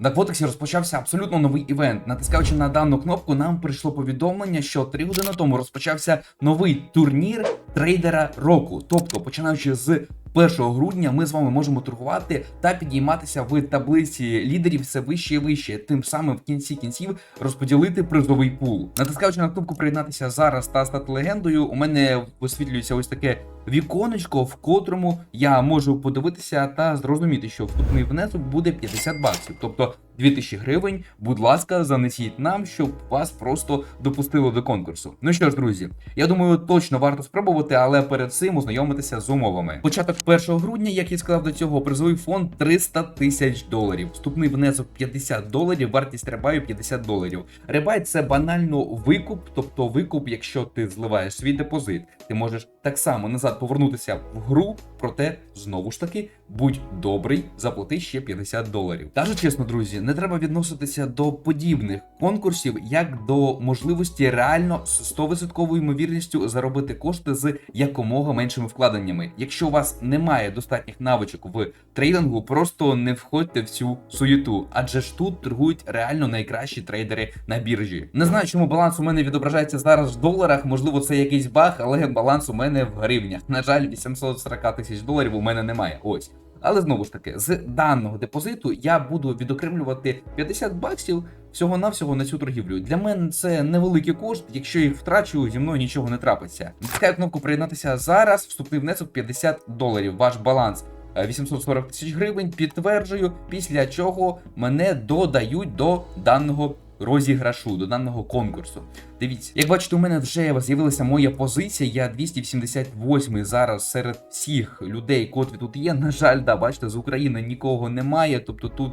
На Квотексі розпочався абсолютно новий івент. Натискаючи на дану кнопку, нам прийшло повідомлення, що три години тому розпочався новий турнір трейдера року. Тобто, починаючи з 1 грудня, ми з вами можемо торгувати та підійматися в таблиці лідерів все вище і вище. Тим самим в кінці кінців розподілити призовий пул. Натискаючи на кнопку приєднатися зараз та стати легендою, у мене висвітлюється ось таке віконечко, в котрому я можу подивитися та зрозуміти, що вступний внесок буде 50 баксів, тобто 2000 гривень. Будь ласка, занесіть нам, щоб вас просто допустили до конкурсу. Ну що ж, друзі, я думаю, точно варто спробувати, але перед цим ознайомитися з умовами. Початок 1 грудня, як я сказав до цього, призовий фонд 300 тисяч доларів. Вступний внесок 50 доларів, вартість ребаю 50 доларів. Ребай це банально викуп, тобто викуп, якщо ти зливаєш свій депозит, ти можеш так само назад повернутися в гру, проте знову ж таки будь добрий, заплати ще 50 доларів. Кажу чесно, друзі, не треба відноситися до подібних конкурсів як до можливості реально з 100% ймовірністю заробити кошти з якомога меншими вкладеннями. Якщо у вас немає достатніх навичок в трейдингу, просто не входьте в цю суєту, адже ж тут торгують реально найкращі трейдери на біржі. Не знаю, чому баланс у мене відображається зараз в доларах. Можливо, це якийсь баг, але баланс у мене в гривнях. На жаль, 840 тисяч доларів у мене немає. Ось. Але знову ж таки, з даного депозиту я буду відокремлювати 50 баксів всього-навсього на цю торгівлю. Для мене це невеликий кошт. Якщо їх втрачу, зі мною нічого не трапиться. Натискаю кнопку приєднатися зараз. Вступний внесок 50 доларів. Ваш баланс. е, 840 тисяч гривень, підтверджую, після чого мене додають до даного розіграшу, до даного конкурсу. Дивіться, як бачите, у мене вже з'явилася моя позиція. Я 278 зараз серед всіх людей, котрі тут є. На жаль, да, бачите, з України нікого немає. Тобто тут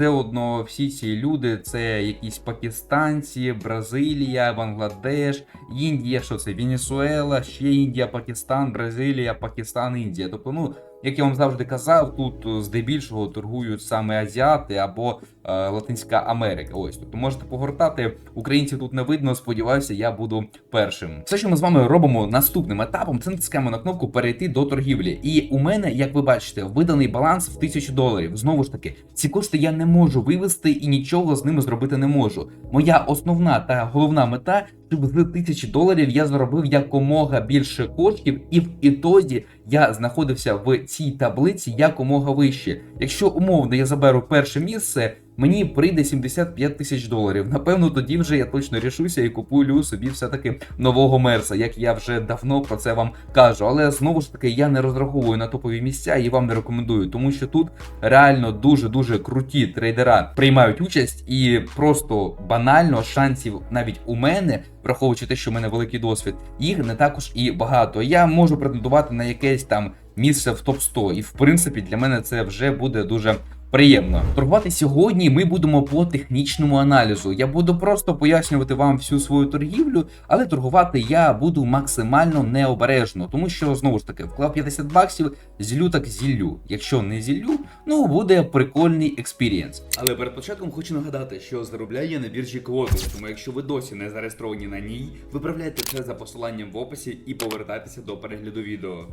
все одно всі ці люди це якісь пакистанці, Бразилія, Бангладеш, Індія, що це Венесуела, ще Індія, Пакистан, Бразилія, Пакистан, Індія. Тобто, ну. Як я вам завжди казав, тут е, здебільшого торгують саме азіати або е, Латинська Америка. Ось тобто можете погортати. Українців тут не видно. Сподіваюся, я буду першим. Все, що ми з вами робимо наступним етапом, це натискаємо на кнопку перейти до торгівлі. І у мене, як ви бачите, виданий баланс в 1000 доларів. Знову ж таки, ці кошти я не можу вивести і нічого з ними зробити не можу. Моя основна та головна мета. Щоб з тисячі доларів я заробив якомога більше коштів, і в ітозі я знаходився в цій таблиці якомога вище. Якщо умовно я заберу перше місце, мені прийде 75 тисяч доларів. Напевно, тоді вже я точно рішуся і куплю собі все-таки нового мерса, як я вже давно про це вам кажу. Але знову ж таки я не розраховую на топові місця і вам не рекомендую, тому що тут реально дуже дуже круті трейдера приймають участь, і просто банально шансів навіть у мене. Враховуючи те, що в мене великий досвід, їх не також і багато. Я можу претендувати на якесь там місце в топ 100 і в принципі для мене це вже буде дуже приємно. Торгувати сьогодні ми будемо по технічному аналізу. Я буду просто пояснювати вам всю свою торгівлю, але торгувати я буду максимально необережно, тому що знову ж таки вклав 50 баксів, зіллю так зіллю. Якщо не зіллю, ну буде прикольний експірієнс. Але перед початком хочу нагадати, що заробляє на біржі Квотус, тому якщо ви досі не зареєстровані на ній, виправляйте це за посиланням в описі і повертайтеся до перегляду відео.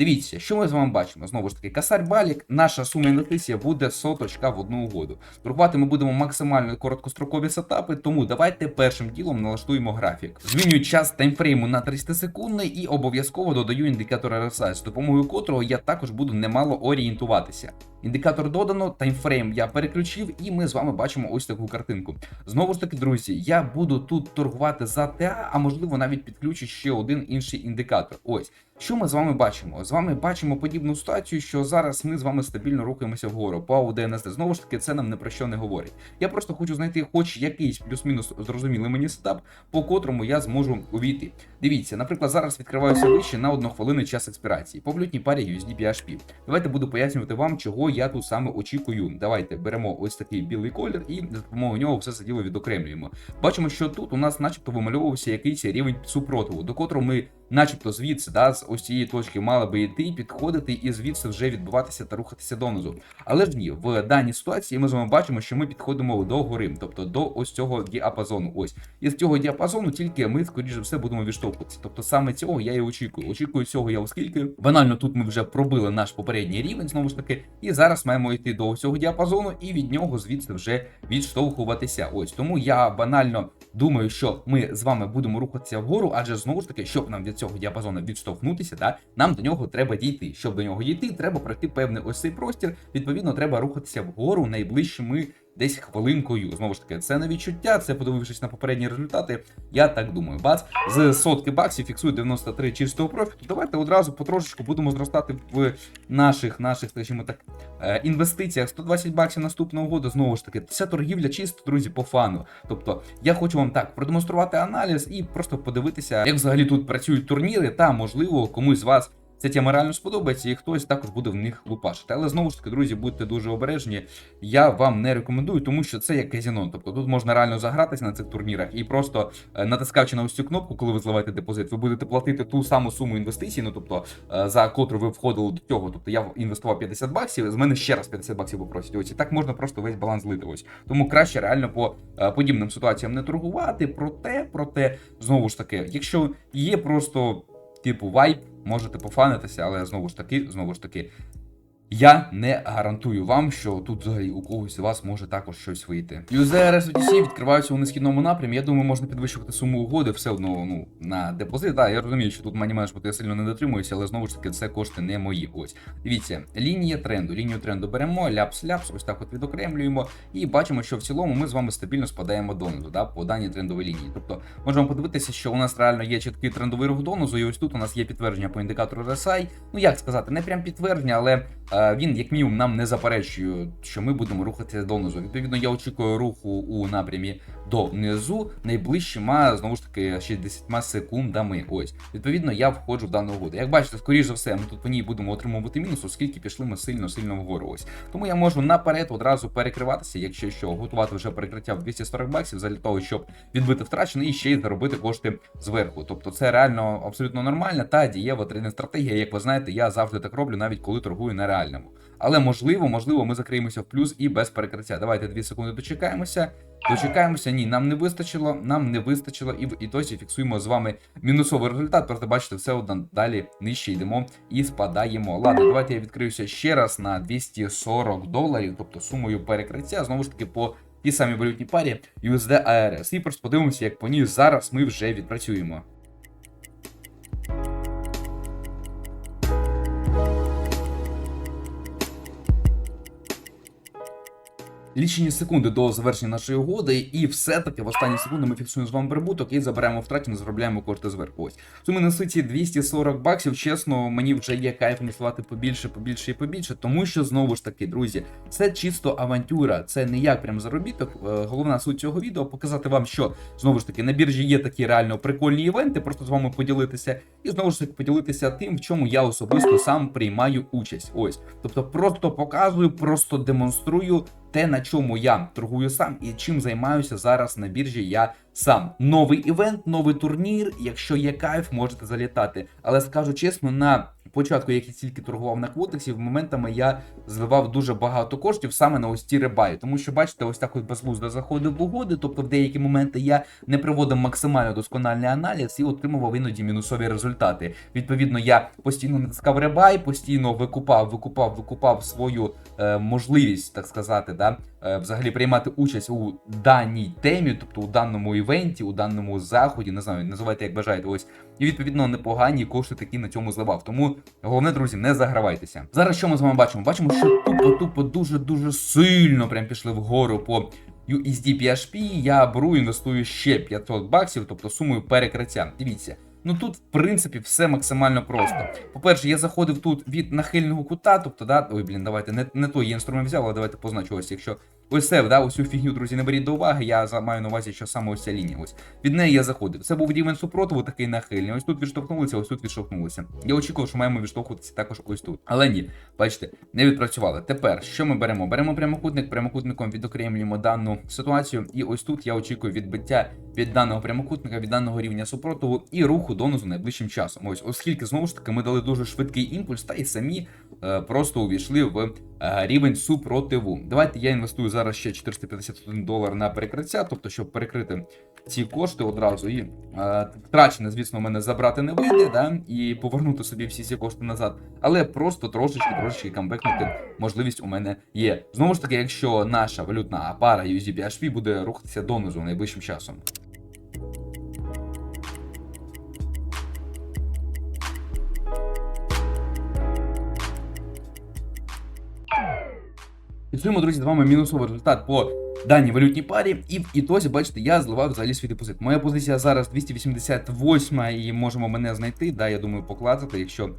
Дивіться, що ми з вами бачимо. Знову ж таки, касар балік, наша сума інвестиція буде соточка в одну угоду. Торгувати ми будемо максимально короткострокові сетапи, тому давайте першим ділом налаштуємо графік. Змінюю час таймфрейму на 30 секундний і обов'язково додаю індикатор RSI, з допомогою котрого я також буду немало орієнтуватися. Індикатор додано, таймфрейм я переключив, і ми з вами бачимо ось таку картинку. Знову ж таки, друзі, я буду тут торгувати за ТА, а можливо навіть підключу ще один інший індикатор. Ось. Що ми з вами бачимо? З вами бачимо подібну ситуацію, що зараз ми з вами стабільно рухаємося вгору по АУДНСД. Знову ж таки, це нам не про що не говорить. Я просто хочу знайти хоч якийсь плюс-мінус зрозумілий мені сетап, по котрому я зможу увійти. Дивіться, наприклад, зараз відкриваюся вище на одну хвилину час експірації по валютній парі USD PHP. Давайте буду пояснювати вам, чого я тут саме очікую. Давайте беремо ось такий білий колір і за допомогою нього все це діло відокремлюємо. Бачимо, що тут у нас, начебто, вимальовувався якийсь рівень супротиву, до котрого ми, начебто, звідси, да, з ось цієї точки мали би йти, підходити і звідси вже відбуватися та рухатися донизу. Але ж ні, в даній ситуації ми з вами бачимо, що ми підходимо до гори, тобто до ось цього діапазону. Ось і з цього діапазону тільки ми, скоріше все, будемо відштовхуватися. Тобто саме цього я і очікую. Очікую цього я, оскільки банально тут ми вже пробили наш попередній рівень, знову ж таки, і зараз маємо йти до цього діапазону і від нього звідси вже відштовхуватися. Ось тому я банально думаю, що ми з вами будемо рухатися вгору, адже знову ж таки, щоб нам від цього діапазону відштовхнутися, да, нам до нього треба дійти. Щоб до нього дійти, треба пройти певний ось цей простір. Відповідно, треба рухатися вгору найближчими. Десь хвилинкою, знову ж таки, це не відчуття, це подивившись на попередні результати. Я так думаю. Бац, з сотки баксів фіксує 93 чистого профіту. Давайте одразу потрошечку будемо зростати в наших, наших, скажімо так, е, інвестиціях. 120 баксів наступного году. Знову ж таки, це торгівля чисто, друзі, по фану. Тобто, я хочу вам так продемонструвати аналіз і просто подивитися, як взагалі тут працюють турніри, та можливо комусь з вас. Ця тема реально сподобається, і хтось також буде в них лупашити. Але знову ж таки, друзі, будьте дуже обережні. Я вам не рекомендую, тому що це як казіно. Тобто тут можна реально загратися на цих турнірах і просто е, натискаючи на ось цю кнопку, коли ви зливаєте депозит, ви будете платити ту саму суму інвестицій, ну тобто е, за котру ви входили до цього. Тобто я інвестував 50 баксів, з мене ще раз 50 баксів попросять. Ось і так можна просто весь баланс злити. Ось тому краще реально по е, подібним ситуаціям не торгувати. Проте, проте, знову ж таки, якщо є просто типу вайп, можете пофанитися, але знову ж таки, знову ж таки. Я не гарантую вам, що тут взагалі у когось з вас може також щось вийти. USD RSVTC відкриваються у несхідному напрямі. Я думаю, можна підвищувати суму угоди все одно ну на депозит. Так, я розумію, що тут мані менеджменту я сильно не дотримуюся, але знову ж таки це кошти не мої. Ось дивіться, лінія тренду. Лінію тренду беремо, ляпс-ляпс, ось так от відокремлюємо, і бачимо, що в цілому ми з вами стабільно спадаємо донизу, да, по даній трендовій лінії. Тобто можемо подивитися, що у нас реально є чіткий трендовий рух донизу, і ось тут у нас є підтвердження по індикатору RSI. Ну як сказати, не прям підтвердження, але. Е, він, як мінімум, нам не заперечує, що ми будемо рухатися донизу. Відповідно, я очікую руху у напрямі донизу найближчими, знову ж таки, 60 секундами. Ось, відповідно, я входжу в дану угоду. Як бачите, скоріш за все, ми тут по ній будемо отримувати мінус, оскільки пішли ми сильно-сильно вгору. Ось. Тому я можу наперед одразу перекриватися, якщо що, готувати вже перекриття в 240 баксів, для того, щоб відбити втрачене і ще й заробити кошти зверху. Тобто це реально абсолютно нормальна та дієва трейдинг стратегія. Як ви знаєте, я завжди так роблю, навіть коли торгую на реальному. Але можливо, можливо, ми закриємося в плюс і без перекриття. Давайте 2 секунди дочекаємося. Дочекаємося, ні, нам не вистачило, нам не вистачило, і в ітосі фіксуємо з вами мінусовий результат. Просто бачите, все одно далі нижче йдемо і спадаємо. Ладно, давайте я відкриюся ще раз на 240 доларів, тобто сумою перекриття. Знову ж таки, по тій самій валютній парі USD ARS. І просто подивимося, як по ній зараз ми вже відпрацюємо. Лічені секунди до завершення нашої угоди, і все-таки в останні секунди ми фіксуємо з вами прибуток і заберемо втраті, не заробляємо кошти зверху. Ось суми на ситі 240 баксів. Чесно, мені вже є кайф інвестувати побільше, побільше і побільше, тому що знову ж таки, друзі, це чисто авантюра, це не як прям заробіток. Е, Головна суть цього відео показати вам, що знову ж таки на біржі є такі реально прикольні івенти, просто з вами поділитися, і знову ж таки поділитися тим, в чому я особисто сам приймаю участь. Ось, тобто, просто показую, просто демонструю те, на чому я торгую сам і чим займаюся зараз на біржі я сам. Новий івент, новий турнір. Якщо є кайф, можете залітати. Але скажу чесно, на початку, як я тільки торгував на квотексі, моментами я зливав дуже багато коштів саме на ось ті рибаї. Тому що, бачите, ось так от безглуздо заходив в угоди. Тобто в деякі моменти я не проводив максимально доскональний аналіз і отримував іноді мінусові результати. Відповідно, я постійно натискав рибай, постійно викупав, викупав, викупав свою е, можливість, так сказати, да, е, взагалі приймати участь у даній темі, тобто у даному івенті, у даному заході, не знаю, називайте як бажаєте. Ось і відповідно непогані кошти такі на цьому зливав. Тому головне, друзі, не загравайтеся. Зараз що ми з вами бачимо? Бачимо, що тупо-тупо дуже-дуже сильно прям пішли вгору по USD PHP. Я беру, інвестую ще 500 баксів, тобто сумою перекриття. Дивіться. Ну тут, в принципі, все максимально просто. По-перше, я заходив тут від нахильного кута, тобто, да, ой, блін, давайте не, не той інструмент взяв, але давайте позначу ось, якщо Ось це, да, ось цю фігню, друзі, не беріть до уваги. Я маю на увазі, що саме ось ця лінія. Ось від неї я заходив. Це був рівень супротиву, такий нахильний. Ось тут відштовхнулися, ось тут відштовхнулися. Я очікував, що маємо відштовхуватися також ось тут. Але ні, бачите, не відпрацювали. Тепер що ми беремо? Беремо прямокутник, прямокутником відокремлюємо дану ситуацію. І ось тут я очікую відбиття від даного прямокутника, від даного рівня супротиву і руху донизу найближчим часом. Ось, оскільки знову ж таки ми дали дуже швидкий імпульс, та й самі е, просто увійшли в е, рівень супротиву. Давайте я інвестую зараз ще 451 долар на перекриття, тобто, щоб перекрити ці кошти одразу і е, втрачене, звісно, у мене забрати не вийде, да, і повернути собі всі ці кошти назад, але просто трошечки, трошечки камбекнути можливість у мене є. Знову ж таки, якщо наша валютна пара USDBHP буде рухатися донизу найближчим часом. Підсуємо, друзі, з вами мінусовий результат по даній валютній парі. І в ітозі, бачите, я зливав взагалі свій депозит. Моя позиція зараз 288 і можемо мене знайти. Да, я думаю, поклацати, якщо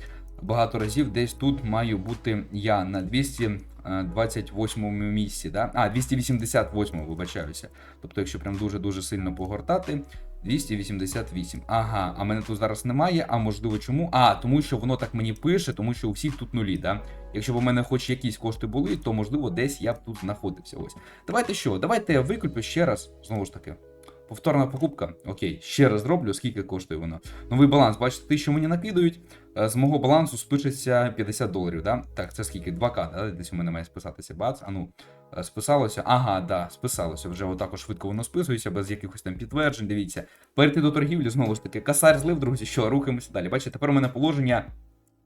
багато разів десь тут маю бути я на 228 місці. Да? А, 288, вибачаюся. Тобто, якщо прям дуже-дуже сильно погортати. 288. Ага, а мене тут зараз немає. А можливо чому? А, тому що воно так мені пише, тому що у всіх тут нулі, да? Якщо б у мене хоч якісь кошти були, то можливо десь я б тут знаходився. Ось. Давайте що? Давайте я викуплю ще раз. Знову ж таки. Повторна покупка. Окей, ще раз зроблю, скільки коштує воно. Новий баланс, бачите, те, що мені накидають. е, З мого балансу спишеться 50 доларів, да? Так, це скільки? 2К, да? Десь у мене має списатися. Бац, а ну. е, Списалося. Ага, да, списалося. Вже отак швидко воно списується, без якихось там підтверджень. Дивіться. Перейти до торгівлі, знову ж таки, касар злив, друзі, що, рухаємося далі. Бачите, тепер у мене положення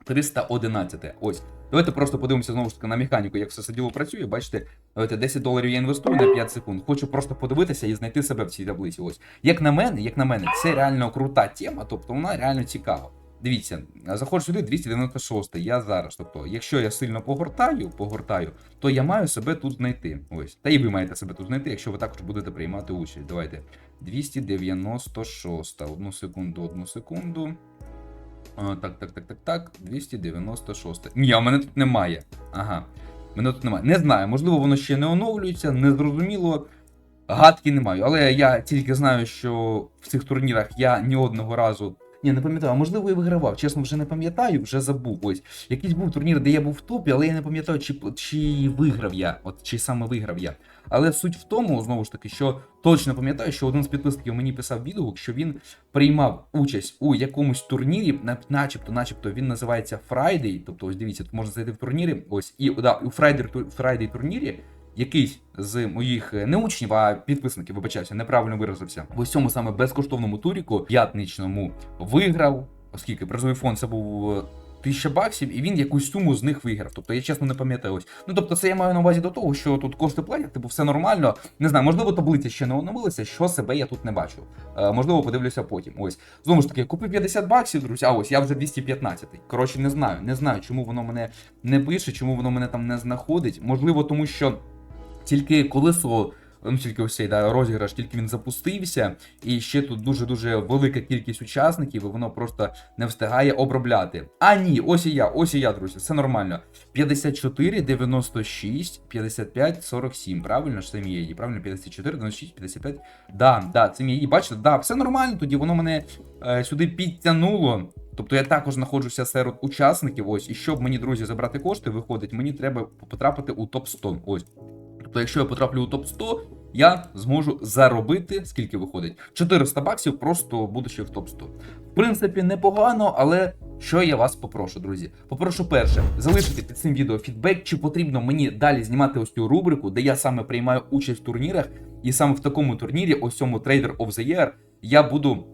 311. Ось. Давайте просто подивимося знову ж таки на механіку, як все це діло працює. Бачите, давайте 10 доларів я інвестую на 5 секунд. Хочу просто подивитися і знайти себе в цій таблиці. Ось. Як на мене, як на мене, це реально крута тема, тобто вона реально цікава. Дивіться, заходжу сюди 296. Я зараз. Тобто, якщо я сильно погортаю, погортаю, то я маю себе тут знайти. Ось. Та і ви маєте себе тут знайти, якщо ви також будете приймати участь. Давайте. 296. Одну секунду, одну секунду. А, так, так, так, так, так. 296. Ні, а мене тут немає. Ага. Мене тут немає. Не знаю, можливо, воно ще не оновлюється, незрозуміло. Гадки не маю. Але я тільки знаю, що в цих турнірах я ні одного разу. Ні, не пам'ятаю, а можливо, і вигравав. Чесно, вже не пам'ятаю, вже забув. Ось. Якийсь був турнір, де я був в топі, але я не пам'ятаю, чи, чи виграв я, от чи саме виграв я. Але суть в тому, знову ж таки, що точно пам'ятаю, що один з підписників мені писав відгук, що він приймав участь у якомусь турнірі, начебто, начебто він називається Friday. Тобто, ось дивіться, можна зайти в турнірі. Ось, і да, у Friday, Friday турнірі. Якийсь з моїх е, не учнів, а підписників, вибачаюся, неправильно виразився. В цьому саме безкоштовному туріку п'ятничному виграв, оскільки призовий фонд це був е, 1000 баксів, і він якусь суму з них виграв. Тобто я чесно не пам'ятаю ось. Ну тобто, це я маю на увазі до того, що тут кошти платять, типу, все нормально. Не знаю, можливо, таблиця ще не оновилася, що себе я тут не бачу. Е, можливо, подивлюся потім. Ось. Знову ж таки, купив 50 баксів, друзі, а ось я вже 215. Коротше, не знаю. Не знаю, чому воно мене не пише, чому воно мене там не знаходить. Можливо, тому що тільки колесо. Ну, тільки ось да, розіграш, тільки він запустився, і ще тут дуже-дуже велика кількість учасників, і воно просто не встигає обробляти. А ні, ось і я, ось і я, друзі, все нормально. 54, 96, 55, 47. Правильно ж це мій ID, правильно? 54, 96, 55. Да, да, це мій ID. Бачите, да, все нормально, тоді воно мене е, сюди підтягнуло. Тобто я також знаходжуся серед учасників. Ось, і щоб мені, друзі, забрати кошти, виходить, мені треба потрапити у топ 100. Ось. Тобто, якщо я потраплю у топ 100, я зможу заробити, скільки виходить? 400 баксів, просто будучи в топ 100. В принципі, непогано, але що я вас попрошу, друзі? Попрошу перше, залишити під цим відео фідбек, чи потрібно мені далі знімати ось цю рубрику, де я саме приймаю участь в турнірах, і саме в такому турнірі, ось цьому Trader of the Year, я буду.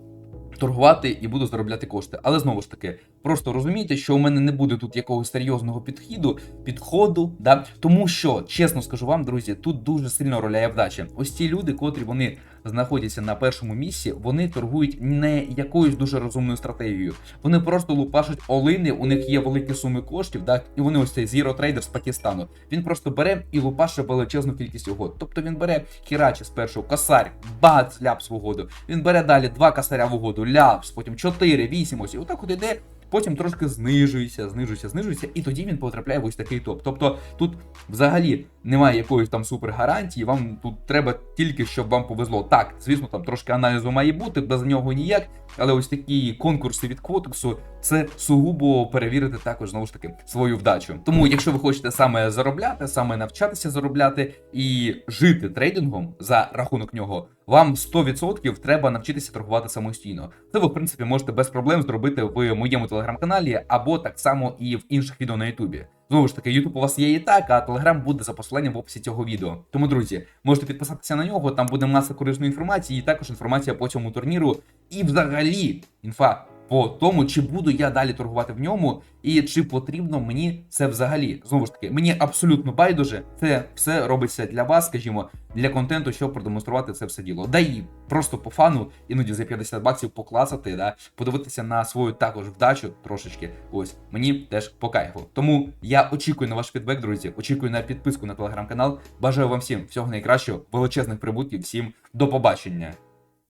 Торгувати і буду заробляти кошти. Але знову ж таки, просто розумійте, що у мене не буде тут якогось серйозного підхіду, підходу, да? тому що, чесно скажу вам, друзі, тут дуже сильно роляє вдача. Ось ці люди, котрі вони знаходяться на першому місці, вони торгують не якоюсь дуже розумною стратегією. Вони просто лупашать олини, у них є великі суми коштів, да? і вони ось цей Zero Trader з Пакистану. Він просто бере і лупаше величезну кількість угод. Тобто він бере хірачі спершу косарь, бац, ляпс в угоду. Він бере далі два косаря в угоду, ляпс, потім 4, 8 ось. І отак от іде потім трошки знижується, знижується, знижується, і тоді він потрапляє в ось такий топ. Тобто тут взагалі немає якоїсь там супер гарантії. Вам тут треба тільки, щоб вам повезло. Так, звісно, там трошки аналізу має бути, без нього ніяк. Але ось такі конкурси від Квотексу це сугубо перевірити також знову ж таки свою вдачу. Тому, якщо ви хочете саме заробляти, саме навчатися заробляти і жити трейдингом за рахунок нього, вам 100% треба навчитися торгувати самостійно. Це ви, в принципі, можете без проблем зробити в моєму телеграм-каналі або так само і в інших відео на Ютубі. Знову ж таки, Ютуб у вас є і так, а Телеграм буде за посиланням в описі цього відео. Тому, друзі, можете підписатися на нього, там буде маса корисної інформації, і також інформація по цьому турніру. І взагалі інфа по тому, чи буду я далі торгувати в ньому, і чи потрібно мені це взагалі. Знову ж таки, мені абсолютно байдуже. Це все робиться для вас, скажімо, для контенту, щоб продемонструвати це все діло. Да і просто по фану, іноді за 50 баксів покласати, да, подивитися на свою також вдачу трошечки. Ось мені теж по кайфу. Тому я очікую на ваш фідбек, друзі. Очікую на підписку на телеграм-канал. Бажаю вам всім всього найкращого, величезних прибутків, всім до побачення.